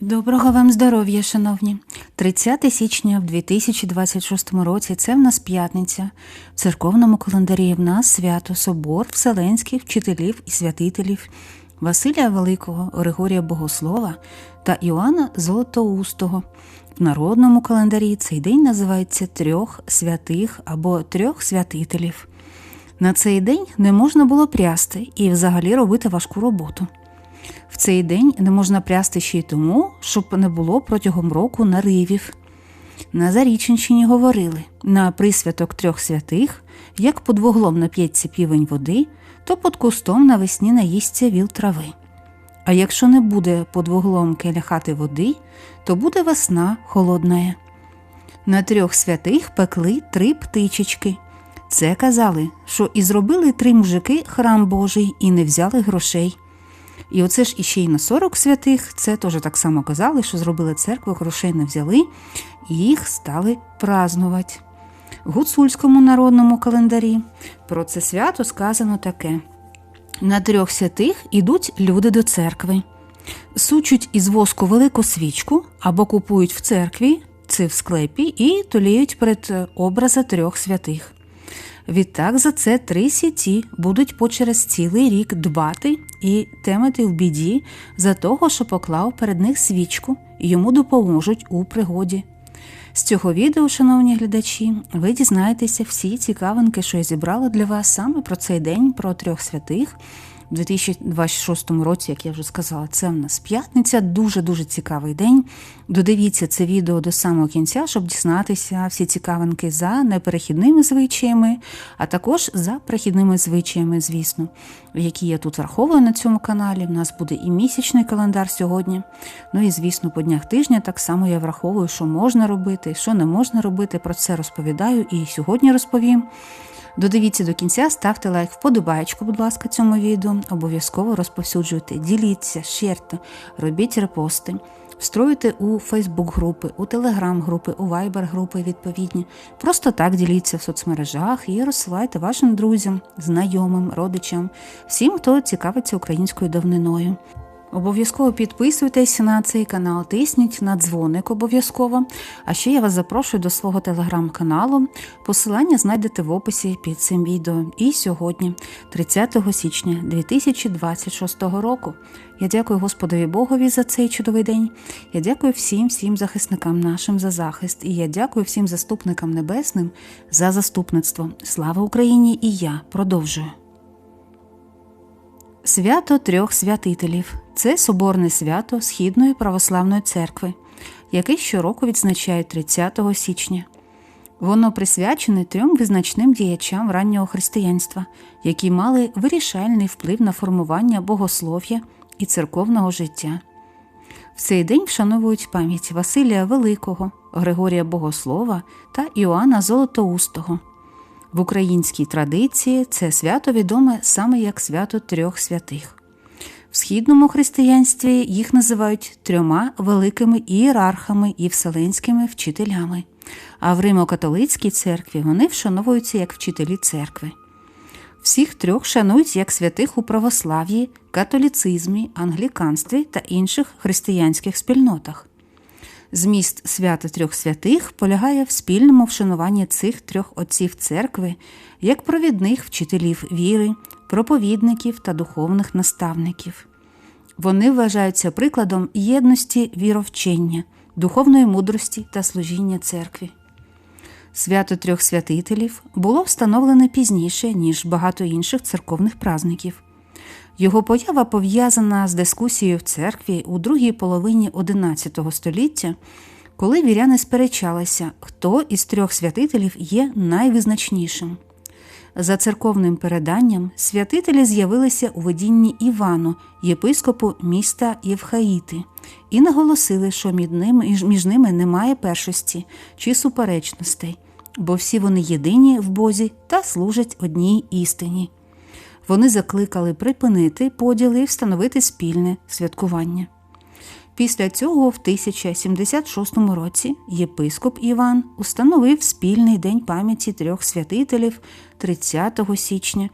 Доброго вам здоров'я, шановні! 30 січня в 2026 році це в нас п'ятниця. В церковному календарі в нас свято Собор Вселенських вчителів і святителів Василія Великого, Григорія Богослова та Іоанна Золотоустого. В народному календарі цей день називається трьох святих або трьох святителів. На цей день не можна було прясти і взагалі робити важку роботу. В цей день не можна прясти ще й тому, щоб не було протягом року наривів. На Заріченщині говорили на присвяток трьох святих, як під вуглом нап'ється півень води, то під кустом навесні наїсться віл трави. А якщо не буде під вуглом келяхати води, то буде весна холодна. На трьох святих пекли три птичечки. Це казали, що і зробили три мужики храм Божий і не взяли грошей. І оце ж іще й на 40 святих, це теж так само казали, що зробили церкву, грошей не взяли, і їх стали празнувати. В гуцульському народному календарі про це свято сказано таке: на трьох святих ідуть люди до церкви, сучуть із воску велику свічку або купують в церкві, це в склепі, і толіють перед образа трьох святих. Відтак за це три сіті будуть по через цілий рік дбати і темити в біді за того, що поклав перед них свічку і йому допоможуть у пригоді. З цього відео, шановні глядачі, ви дізнаєтеся всі цікавинки, що я зібрала для вас саме про цей день, про трьох святих. У 2026 році, як я вже сказала, це в нас п'ятниця, дуже-дуже цікавий день. Додивіться це відео до самого кінця, щоб дізнатися всі цікавинки за неперехідними звичаями, а також за перехідними звичаями, звісно, які я тут враховую на цьому каналі. У нас буде і місячний календар сьогодні. Ну і, звісно, по днях тижня так само я враховую, що можна робити, що не можна робити. Про це розповідаю і сьогодні розповім. Додивіться до кінця, ставте лайк, вподобаєчку, будь ласка, цьому відео. Обов'язково розповсюджуйте, діліться, шерте, робіть репости, встроюйте у Фейсбук групи, у Телеграм групи, у Вайбер групи відповідні. Просто так діліться в соцмережах і розсилайте вашим друзям, знайомим, родичам, всім, хто цікавиться українською давниною. Обов'язково підписуйтесь на цей канал, тисніть на дзвоник обов'язково. А ще я вас запрошую до свого телеграм-каналу. Посилання знайдете в описі під цим відео. І сьогодні, 30 січня 2026 року. Я дякую Господові Богові за цей чудовий день. Я дякую всім, всім захисникам нашим за захист. І я дякую всім заступникам небесним за заступництво. Слава Україні! І я продовжую. Свято трьох святителів це соборне свято Східної православної церкви, яке щороку відзначають 30 січня. Воно присвячене трьом визначним діячам раннього християнства, які мали вирішальний вплив на формування богослов'я і церковного життя. В цей день вшановують пам'ять Василія Великого, Григорія Богослова та Іоанна Золотоустого. В українській традиції це свято відоме саме як свято трьох святих. В східному християнстві їх називають трьома великими ієрархами і вселенськими вчителями, а в Римо-католицькій церкві вони вшановуються як вчителі церкви. Всіх трьох шанують як святих у православ'ї, католіцизмі, англіканстві та інших християнських спільнотах. Зміст свята трьох святих полягає в спільному вшануванні цих трьох отців церкви як провідних вчителів віри, проповідників та духовних наставників. Вони вважаються прикладом єдності віровчення, духовної мудрості та служіння церкві. Свято трьох святителів було встановлене пізніше, ніж багато інших церковних празників. Його поява пов'язана з дискусією в церкві у другій половині XI століття, коли віряни сперечалися, хто із трьох святителів є найвизначнішим. За церковним переданням, святителі з'явилися у видінні Івану, єпископу міста Євхаїти, і наголосили, що між ними немає першості чи суперечностей, бо всі вони єдині в Бозі та служать одній істині. Вони закликали припинити поділи і встановити спільне святкування. Після цього, в 1076 році, єпископ Іван установив спільний день пам'яті трьох святителів 30 січня,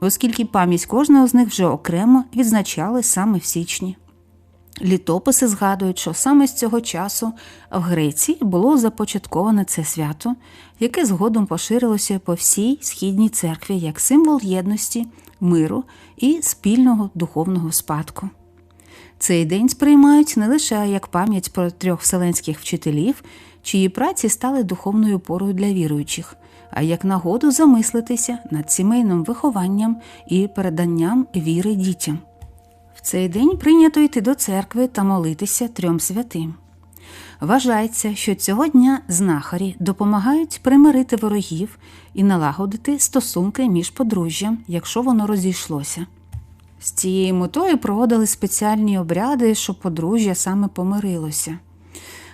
оскільки пам'ять кожного з них вже окремо відзначали саме в січні. Літописи згадують, що саме з цього часу в Греції було започатковане це свято, яке згодом поширилося по всій східній церкві як символ єдності, миру і спільного духовного спадку. Цей день сприймають не лише як пам'ять про трьох вселенських вчителів, чиї праці стали духовною порою для віруючих, а як нагоду замислитися над сімейним вихованням і переданням віри дітям. Цей день прийнято йти до церкви та молитися трьом святим. Вважається, що цього дня знахарі допомагають примирити ворогів і налагодити стосунки між подружжям, якщо воно розійшлося. З цією метою проводили спеціальні обряди, щоб подружжя саме помирилося.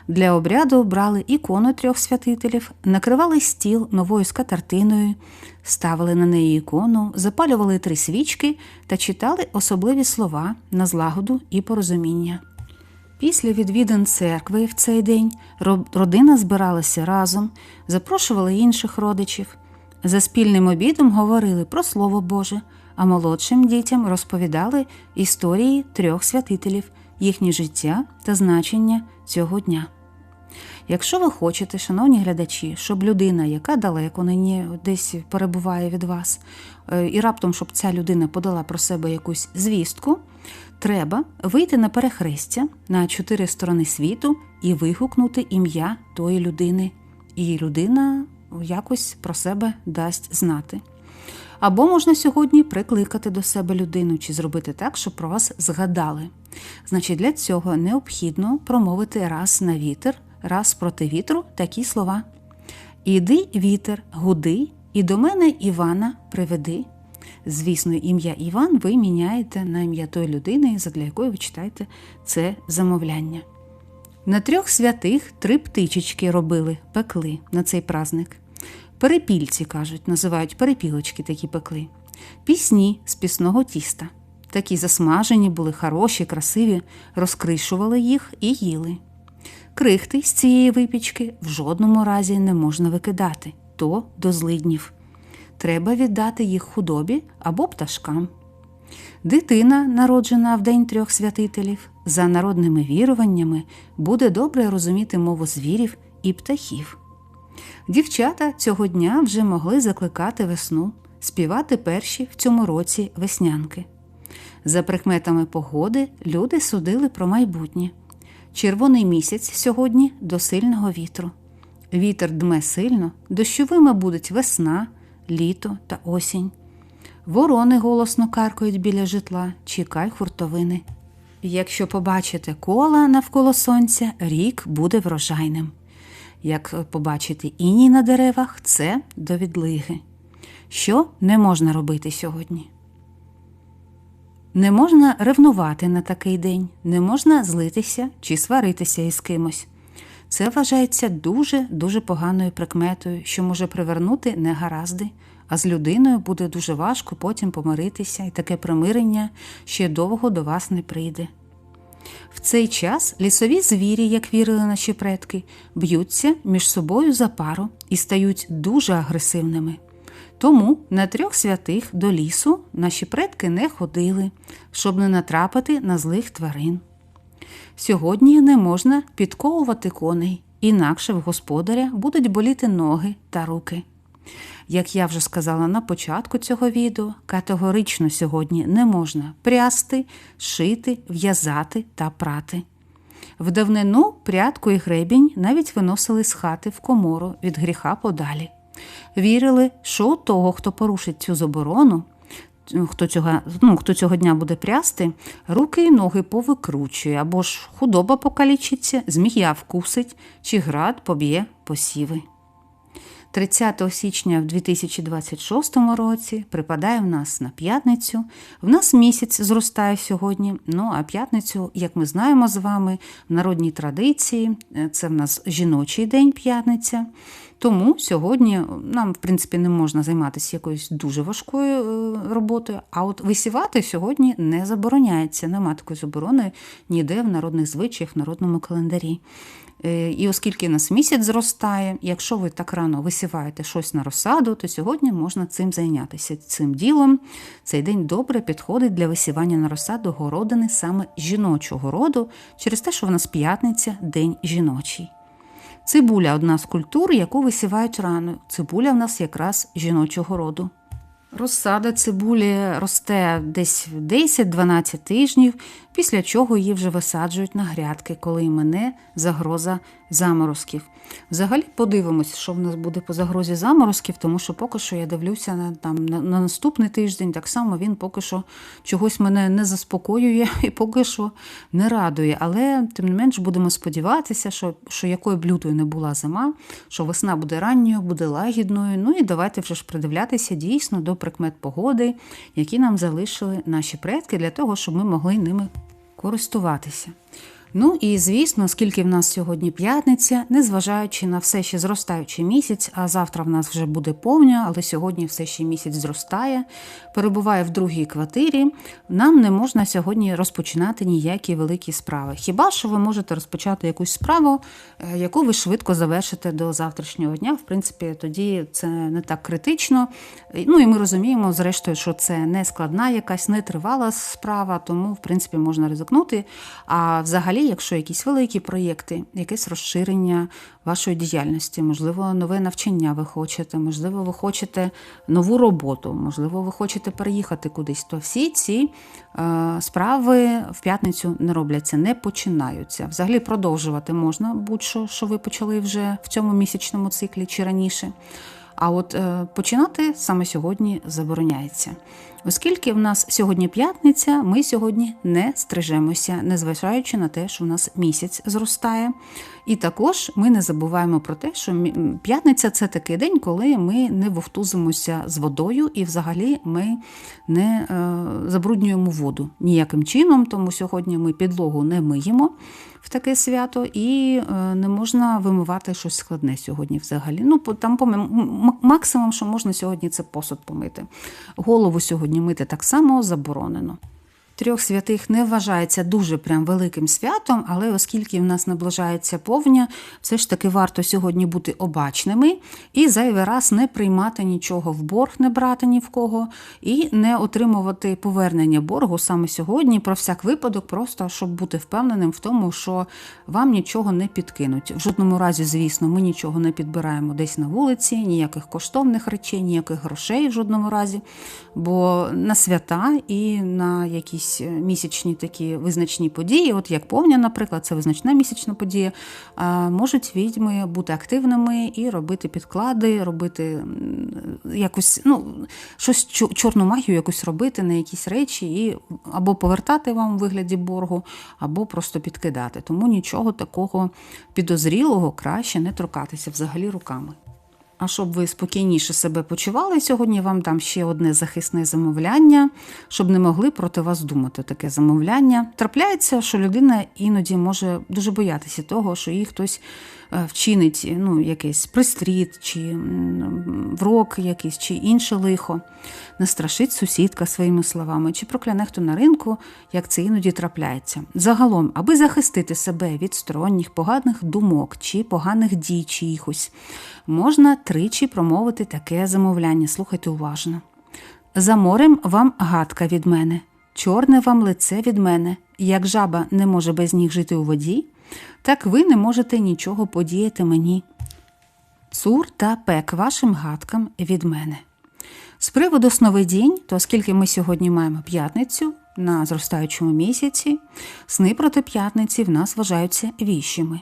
Для обряду брали ікону трьох святителів, накривали стіл новою скатертиною, ставили на неї ікону, запалювали три свічки та читали особливі слова на злагоду і порозуміння. Після відвідин церкви в цей день родина збиралася разом, запрошували інших родичів. За спільним обідом говорили про Слово Боже, а молодшим дітям розповідали історії трьох святителів, їхнє життя та значення цього дня. Якщо ви хочете, шановні глядачі, щоб людина, яка далеко нині десь перебуває від вас, е, і раптом, щоб ця людина подала про себе якусь звістку, треба вийти на перехрестя на чотири сторони світу і вигукнути ім'я тої людини, і людина якось про себе дасть знати. Або можна сьогодні прикликати до себе людину чи зробити так, щоб про вас згадали. Значить, для цього необхідно промовити раз на вітер раз проти вітру такі слова: Іди, вітер, гуди, і до мене Івана приведи. Звісно, ім'я Іван ви міняєте на ім'я тої людини, задля якої ви читаєте це замовляння. На трьох святих три птичечки робили, пекли на цей праздник. Перепільці, кажуть, називають перепілочки такі пекли, пісні з пісного тіста. Такі засмажені були, хороші, красиві, розкришували їх і їли. Крихти з цієї випічки в жодному разі не можна викидати, то до злиднів. Треба віддати їх худобі або пташкам. Дитина, народжена в День трьох святителів, за народними віруваннями, буде добре розуміти мову звірів і птахів. Дівчата цього дня вже могли закликати весну, співати перші в цьому році веснянки. За прикметами погоди люди судили про майбутнє. Червоний місяць сьогодні до сильного вітру. Вітер дме сильно, дощовими будуть весна, літо та осінь. Ворони голосно каркають біля житла, чекай хуртовини. Якщо побачите кола навколо сонця, рік буде врожайним. Як побачите іній на деревах, це до відлиги. Що не можна робити сьогодні? Не можна ревнувати на такий день, не можна злитися чи сваритися із кимось. Це вважається дуже-дуже поганою прикметою, що може привернути негаразди, а з людиною буде дуже важко потім помиритися, і таке примирення ще довго до вас не прийде. В цей час лісові звірі, як вірили наші предки, б'ються між собою за пару і стають дуже агресивними. Тому на трьох святих до лісу наші предки не ходили, щоб не натрапити на злих тварин. Сьогодні не можна підковувати коней, інакше в господаря будуть боліти ноги та руки. Як я вже сказала на початку цього відео, категорично сьогодні не можна прясти, шити, в'язати та прати. В давнину прядку і гребінь навіть виносили з хати в комору від гріха подалі. Вірили, що у того, хто порушить цю заборону, хто цього ну, хто цього дня буде прясти, руки і ноги повикручує, або ж худоба покалічиться, змія вкусить, чи град поб'є посіви. 30 січня в 2026 році припадає в нас на п'ятницю. В нас місяць зростає сьогодні. Ну а п'ятницю, як ми знаємо з вами, в народній традиції це в нас жіночий день п'ятниця. Тому сьогодні нам, в принципі, не можна займатися якоюсь дуже важкою е, роботою, а от висівати сьогодні не забороняється. Нема такої заборони ніде в народних звичаях, в народному календарі. Е, і оскільки нас місяць зростає, якщо ви так рано висіваєте щось на розсаду, то сьогодні можна цим зайнятися. Цим ділом цей день добре підходить для висівання на розсаду городини саме жіночого роду, через те, що в нас п'ятниця день жіночий. Цибуля одна з культур, яку висівають рано. Цибуля в нас якраз жіночого роду. Розсада цибулі росте десь 10-12 тижнів, після чого її вже висаджують на грядки, коли мене загроза заморозків. Взагалі подивимось, що в нас буде по загрозі заморозків, тому що поки що я дивлюся на там на, на наступний тиждень, так само він поки що чогось мене не заспокоює і поки що не радує. Але тим не менш будемо сподіватися, що що якою б лютою не була зима, що весна буде ранньою, буде лагідною. Ну і давайте вже ж придивлятися дійсно до прикмет погоди, які нам залишили наші предки, для того, щоб ми могли ними користуватися. Ну і звісно, оскільки в нас сьогодні п'ятниця, незважаючи на все ще зростаючий місяць, а завтра в нас вже буде повня, але сьогодні все ще місяць зростає, перебуває в другій квартирі, нам не можна сьогодні розпочинати ніякі великі справи. Хіба що ви можете розпочати якусь справу, е, яку ви швидко завершите до завтрашнього дня? В принципі, тоді це не так критично. Ну і ми розуміємо, зрештою, що це не складна, якась нетривала справа, тому в принципі можна ризикнути. А взагалі якщо якісь великі проєкти, якесь розширення вашої діяльності, можливо, нове навчання ви хочете, можливо, ви хочете нову роботу, можливо, ви хочете переїхати кудись, то всі ці е, справи в п'ятницю не робляться, не починаються. Взагалі продовжувати можна будь-що, що ви почали вже в цьому місячному циклі чи раніше. А от е, починати саме сьогодні забороняється. Оскільки в нас сьогодні п'ятниця, ми сьогодні не стрижемося, незважаючи на те, що в нас місяць зростає. І також ми не забуваємо про те, що п'ятниця це такий день, коли ми не вовтузимося з водою, і взагалі ми не е, забруднюємо воду ніяким чином, тому сьогодні ми підлогу не миємо в таке свято, і е, не можна вимивати щось складне сьогодні взагалі. Ну, там максимум, що можна сьогодні, це посуд помити. Голову сьогодні мити так само заборонено. Трьох святих не вважається дуже прям великим святом, але оскільки в нас наближається повня, все ж таки варто сьогодні бути обачними і зайвий раз не приймати нічого в борг, не брати ні в кого, і не отримувати повернення боргу саме сьогодні, про всяк випадок, просто щоб бути впевненим в тому, що вам нічого не підкинуть. В жодному разі, звісно, ми нічого не підбираємо десь на вулиці, ніяких коштовних речей, ніяких грошей в жодному разі. Бо на свята і на якісь якісь е, місячні такі визначні події, от як повня, наприклад, це визначна місячна подія, можуть відьми бути активними і робити підклади, робити якось, ну, щось чорну магію якусь робити на якісь речі, і або повертати вам у вигляді боргу, або просто підкидати. Тому нічого такого підозрілого краще не торкатися взагалі руками. А щоб ви спокійніше себе почували, сьогодні вам дам ще одне захисне замовляння, щоб не могли проти вас думати таке замовляння. Трапляється, що людина іноді може дуже боятися того, що їй хтось вчинить ну, якийсь пристріт, чи врок якийсь, чи інше лихо, настрашить сусідка своїми словами, чи прокляне хто на ринку, як це іноді трапляється. Загалом, аби захистити себе від сторонніх поганих думок чи поганих дій чиїхось, можна тричі промовити таке замовляння. Слухайте уважно. За морем вам гадка від мене, чорне вам лице від мене, як жаба не може без ніг жити у воді, так ви не можете нічого подіяти мені. Цур та пек вашим гадкам від мене. З приводу сновидінь, то оскільки ми сьогодні маємо п'ятницю на зростаючому місяці, сни проти п'ятниці в нас вважаються віщими.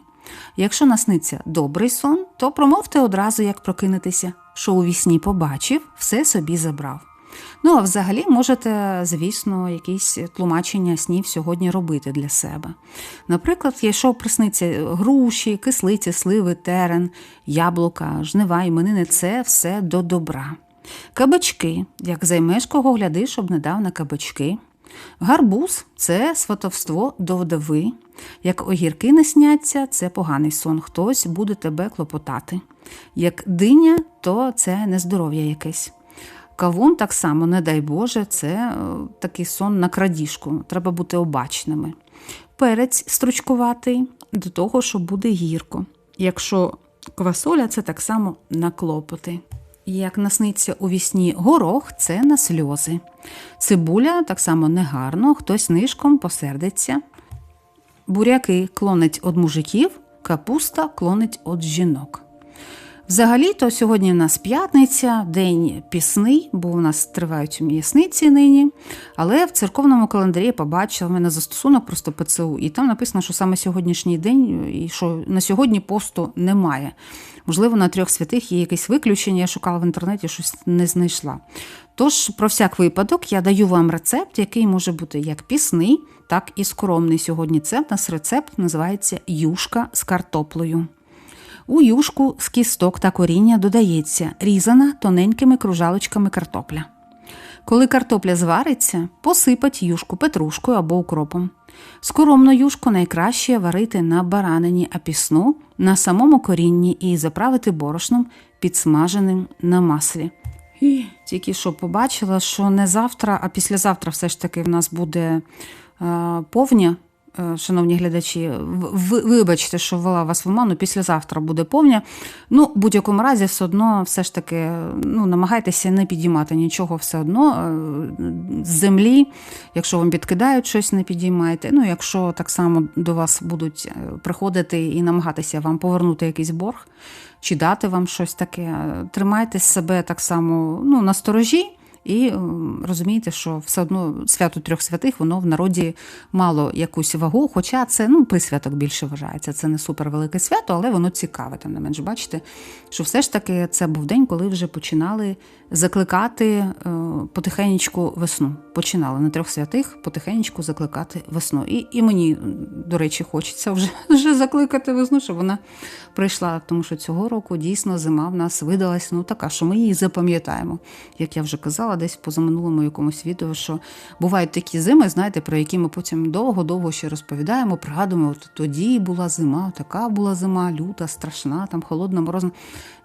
Якщо насниться добрий сон, то промовте одразу, як прокинетеся, що у вісні побачив, все собі забрав. Ну, а взагалі можете, звісно, якісь тлумачення снів сьогодні робити для себе. Наприклад, якщо присниться груші, кислиці, сливи, терен, яблука, жнива, іменини це все до добра. Кабачки, як займеш кого гляди, щоб не дав на кабачки. Гарбуз це сватовство до вдови. Як огірки не сняться, це поганий сон. Хтось буде тебе клопотати. Як диня, то це нездоров'я якесь. Кавун так само, не дай Боже, це е, такий сон на крадіжку. Треба бути обачними. Перець стручкуватий до того, що буде гірко. Якщо квасоля, це так само на клопоти. Як насниться у вісні горох, це на сльози. Цибуля так само негарно, хтось нишком посердиться. Буряки клонить од мужиків, капуста клонить од жінок. Взагалі-то сьогодні в нас п'ятниця, день пісний, бо у нас тривають м'ясниці нині. Але в церковному календарі я побачила в мене застосунок просто ПЦУ, і там написано, що саме сьогоднішній день і що на сьогодні посту немає. Можливо, на трьох святих є якесь виключення, я шукала в інтернеті, щось не знайшла. Тож, про всяк випадок, я даю вам рецепт, який може бути як пісний, так і скромний. Сьогодні це в нас рецепт називається юшка з картоплею. У юшку з кісток та коріння додається різана тоненькими кружалочками картопля. Коли картопля звариться, посипать юшку петрушкою або укропом. Скоромну юшку найкраще варити на баранині, а пісну на самому корінні і заправити борошном, підсмаженим на маслі. Тільки що побачила, що не завтра, а післязавтра все ж таки в нас буде е, повня шановні глядачі, ви, вибачте, що ввела вас в оману, післязавтра буде повня. Ну, в будь-якому разі, все одно, все ж таки, ну, намагайтеся не підіймати нічого все одно е, з землі. Якщо вам підкидають щось, не підіймайте. Ну, якщо так само до вас будуть е, приходити і намагатися вам повернути якийсь борг чи дати вам щось таке, тримайте себе так само ну, на сторожі. І розумієте, що все одно свято трьох святих воно в народі мало якусь вагу, хоча це ну, присвяток більше вважається. Це не супер велике свято, але воно цікаве. Там не менш бачите, що все ж таки це був день, коли вже починали закликати е, потихенечку весну. Починали на трьох святих потихенечку закликати весну. І і мені, до речі, хочеться вже, вже закликати весну, щоб вона прийшла. Тому що цього року дійсно зима в нас видалась ну така, що ми її запам'ятаємо. Як я вже казала, десь позаминулому якомусь відео, що бувають такі зими, знаєте, про які ми потім довго-довго ще розповідаємо, пригадуємо, от тоді була зима, така була зима, люта, страшна, там холодна, морозна.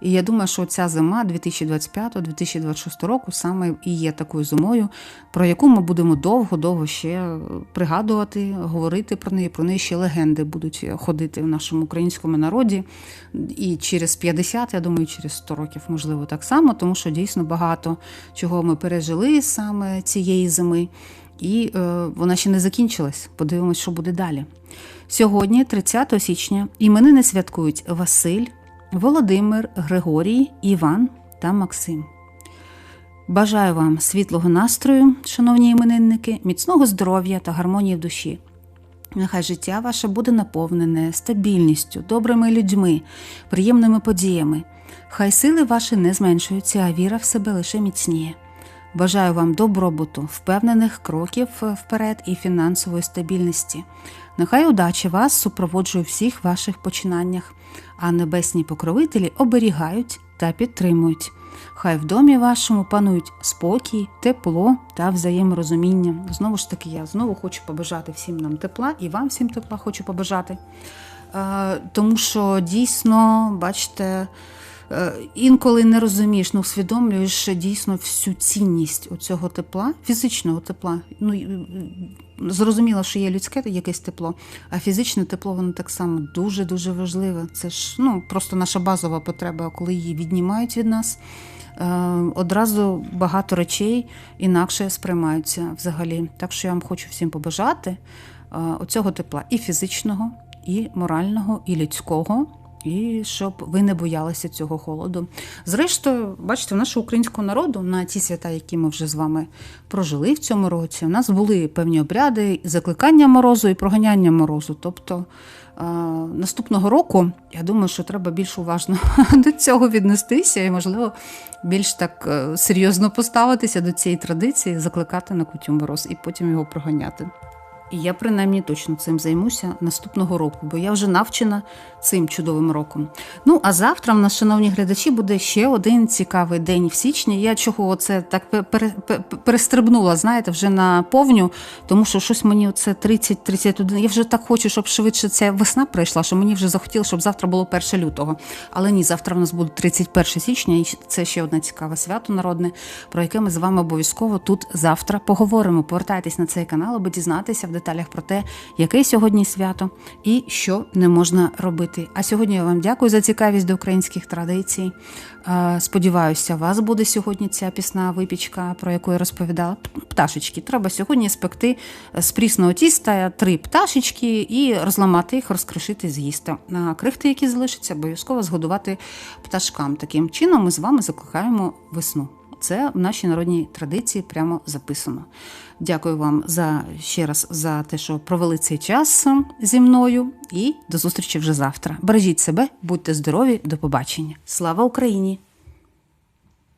І я думаю, що ця зима 2025-2026 року саме і є такою зимою, про яку ми будемо довго-довго ще пригадувати, говорити про неї. Про неї ще легенди будуть ходити в нашому українському народі. І через 50, я думаю, через 100 років, можливо, так само, тому що дійсно багато чого ми пережили саме цієї зими. І е, вона ще не закінчилась. Подивимось, що буде далі. Сьогодні, 30 січня, іменини святкують Василь, Володимир, Григорій, Іван та Максим. Бажаю вам світлого настрою, шановні іменинники, міцного здоров'я та гармонії в душі. Нехай життя ваше буде наповнене стабільністю, добрими людьми, приємними подіями. Хай сили ваші не зменшуються, а віра в себе лише міцніє. Бажаю вам добробуту, впевнених кроків вперед і фінансової стабільності. Нехай удача вас супроводжує всіх ваших починаннях, а небесні покровителі оберігають та підтримують. Хай в домі вашому панують спокій, тепло та взаєморозуміння. Знову ж таки, я знову хочу побажати всім нам тепла і вам всім тепла хочу побажати. Тому що дійсно, бачите, Е, інколи не розумієш, ну усвідомлюєш дійсно всю цінність цього тепла, фізичного тепла. Ну зрозуміло, що є людське якесь тепло, а фізичне тепло воно так само дуже дуже важливе. Це ж ну просто наша базова потреба, коли її віднімають від нас. Е, одразу багато речей інакше сприймаються взагалі. Так що я вам хочу всім побажати е, оцього тепла і фізичного, і морального, і людського. І щоб ви не боялися цього холоду. Зрештою, бачите, в нашого українського народу на ті свята, які ми вже з вами прожили в цьому році, у нас були певні обряди закликання морозу і проганяння морозу. Тобто наступного року, я думаю, що треба більш уважно до цього віднестися і, можливо, більш так е, серйозно поставитися до цієї традиції, закликати на кутю мороз і потім його проганяти. І я принаймні точно цим займуся наступного року, бо я вже навчена цим чудовим роком. Ну а завтра в нас, шановні глядачі, буде ще один цікавий день в січні. Я чого це так пе- пере- пе- перестрибнула, знаєте, вже на повню, тому що щось мені оце 30-31. Я вже так хочу, щоб швидше ця весна прийшла, що мені вже захотіло, щоб завтра було 1 лютого. Але ні, завтра в нас буде 31 січня, і це ще одне цікаве свято народне, про яке ми з вами обов'язково тут завтра поговоримо. Повертайтесь на цей канал, аби дізнатися деталях про те, яке сьогодні свято і що не можна робити. А сьогодні я вам дякую за цікавість до українських традицій. Сподіваюся, вас буде сьогодні ця пісна випічка, про яку я розповідала. Пташечки. Треба сьогодні спекти з прісного тіста три пташечки і розламати їх, розкришити, з'їсти. А крихти, які залишаться, обов'язково згодувати пташкам. Таким чином ми з вами закликаємо весну. Це в нашій народній традиції прямо записано. Дякую вам за ще раз за те, що провели цей час зі мною. І до зустрічі вже завтра. Бережіть себе, будьте здорові, до побачення. Слава Україні!